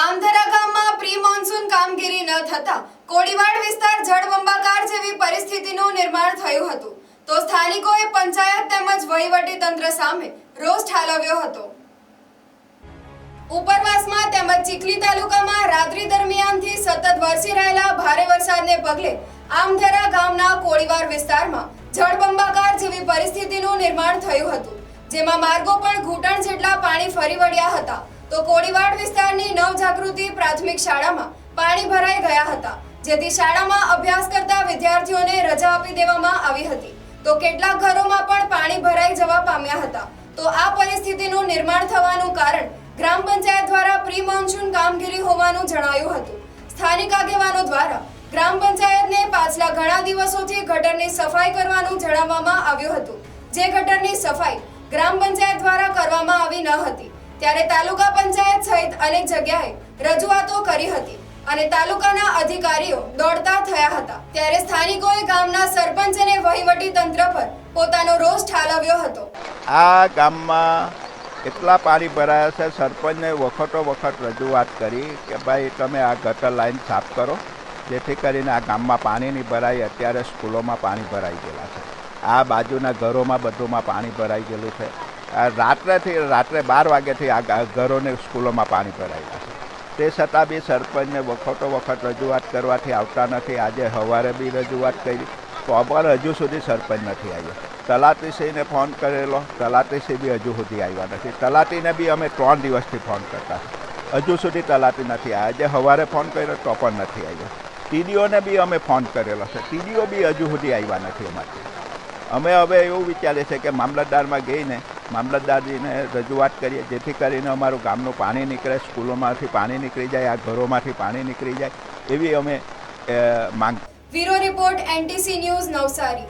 આમધરા ગામમાં pre monsoon કામગીરી ન થતા કોડીવાડ વિસ્તાર જળબંબાકાર જેવી પરિસ્થિતિનું નિર્માણ થયું હતું. તો સ્થાનિકોએ પંચાયત તેમજ વહીવટી તંત્ર સામે રોષ ઠાલવ્યો હતો. ઉપરવાસમાં તેમજ ચીખલી તાલુકામાં રાત્રિ દરમિયાનથી સતત વરસી રહેલા ભારે વરસાદને પગલે આમધરા ગામના કોળીવાર વિસ્તારમાં જળબંબાકાર જેવી પરિસ્થિતિનું નિર્માણ થયું હતું, જેમાં માર્ગો પણ ઘૂંટણ જેટલા પાણી ફરી વળ્યા હતા. તો કોળીવાડ વિસ્તારની નવજાગૃતિ પ્રાથમિક શાળામાં પાણી ભરાઈ ગયા હતા, જેથી શાળામાં અભ્યાસ કરતા વિદ્યાર્થીઓને રજા આપી દેવામાં આવી હતી. તો કેટલાક ઘરોમાં પણ પાણી ભરાઈ જવા પામ્યા હતા. તો આ પરિસ્થિતિનું નિર્માણ થવાનું કારણ ગ્રામ પંચાયત દ્વારા પ્રી મોન્સૂન કામગીરી હોવાનું જણાયું હતું. સ્થાનિક આગેવાનો દ્વારા ગ્રામ પંચાયતને પાછલા ઘણા દિવસોથી ગટરની સફાઈ કરવાનું જણાવવામાં આવ્યું હતું. જે ગટરની સફાઈ ગ્રામ પંચાયત દ્વારા કરવામાં આવી ન હતી. ત્યારે તાલુકા પંચાયત સહિત અનેક જગ્યાએ રજૂઆતો કરી હતી અને તાલુકાના અધિકારીઓ દોડતા થયા હતા. ત્યારે સ્થાનિકોએ ગામના સરપંચ અને વહીવટી તંત્ર પર પોતાનો રોષ ઠાલવ્યો હતો. આ ગામમાં એટલા પાણી ભરાયા છે? સરપંચને વખતો વખત રજૂઆત કરી કે ભાઈ, તમે આ ગટર લાઈન સાફ કરો, જેથી કરીને આ ગામમાં પાણી નહીં ભરાય. અત્યારે સ્કૂલોમાં પાણી ભરાઈ ગયેલા છે. આ બાજુના ઘરોમાં બધુંમાં પાણી ભરાઈ ગયેલું છે. રાત્રેથી, રાત્રે બાર વાગ્યાથી આ ઘરોને સ્કૂલોમાં પાણી ભરાયેલા છે. તે છતાં બી સરપંચને વખતો વખત રજૂઆત કરવાથી આવતા નથી. આજે સવારે બી રજૂઆત કરી. તો પણ હજુ સુધી સરપંચ નથી આવ્યો. તલાટીશ્રીને ફોન કરેલો. તલાટીશ્રી બી હજુ સુધી આવ્યા નથી. તલાટીને બી અમે ત્રણ દિવસથી ફોન કરતા હજુ સુધી તલાટી નથી આવ્યા. આજે સવારે ફોન કર્યો તો પણ નથી આવ્યો. ટીડીઓને બી અમે ફોન કરેલો છે. ટીડીઓ બી હજુ સુધી આવ્યા નથી અમારે અમે હવે એવું વિચારીએ છીએ કે મામલતદારમાં ગઈને મામલતદારજીને રજૂઆત કરીએ, જેથી કરીને અમારું ગામનું પાણી નીકળે, સ્કૂલોમાંથી પાણી નીકળી જાય, આ ઘરોમાંથી પાણી નીકળી જાય, એવી અમે માંગ bureau report, NTC news Navsari.